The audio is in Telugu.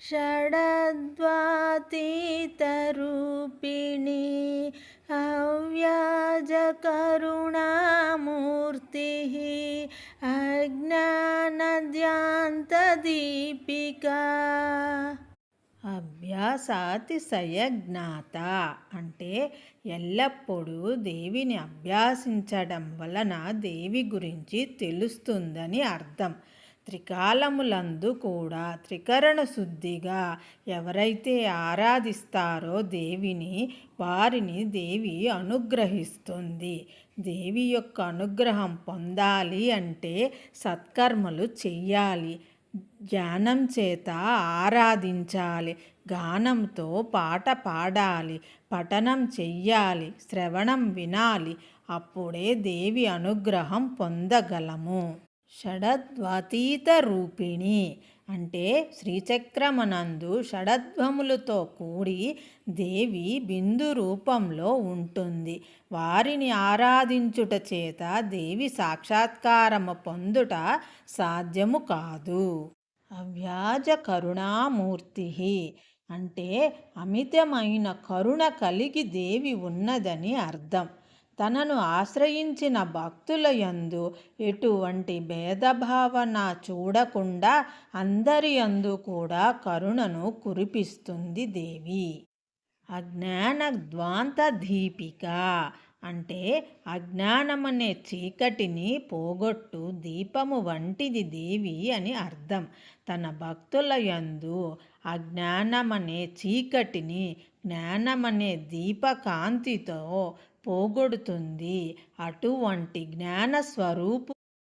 షడద్వాతీతరూపిణి అవ్యాజకరుణామూర్తి అజ్ఞానద్యాంతదీపికా. అభ్యాసాతిశయ జ్ఞాత అంటే ఎల్లప్పుడూ దేవిని అభ్యాసించడం వలన దేవి గురించి తెలుస్తుందని అర్థం. త్రికాలములందు కూడా త్రికరణ శుద్ధిగా ఎవరైతే ఆరాధిస్తారో దేవిని వారిని దేవి అనుగ్రహిస్తుంది. దేవి యొక్క అనుగ్రహం పొందాలి అంటే సత్కర్మలు చెయ్యాలి. జ్ఞానం చేత ఆరాధించాలి. గానంతో పాట పాడాలి. పఠనం చెయ్యాలి. శ్రవణం వినాలి. అప్పుడే దేవి అనుగ్రహం పొందగలము. షడద్వాతీత రూపిణి అంటే శ్రీచక్రమనందు షడద్వములతో కూడి దేవి బిందు రూపంలో ఉంటుంది. వారిని ఆరాధించుట చేత దేవి సాక్షాత్కారము పొందుట సాధ్యము కాదు. అవ్యాజ కరుణామూర్తి అంటే అమితమైన కరుణ కలిగి దేవి ఉన్నదని అర్థం. తనను ఆశ్రయించిన భక్తుల యందు ఎటువంటి భేదభావన చూడకుండా అందరి యందు కూడా కరుణను కురిపిస్తుంది దేవి. అజ్ఞాన ద్వాంత దీపిక అంటే అజ్ఞానమనే చీకటిని పోగొట్టు దీపము వంటిది దేవి అని అర్థం. తన భక్తుల యందు అజ్ఞానమనే చీకటిని జ్ఞానమనే దీపకాంతితో పోగొడుతుంది. అటువంటి జ్ఞాన స్వరూపు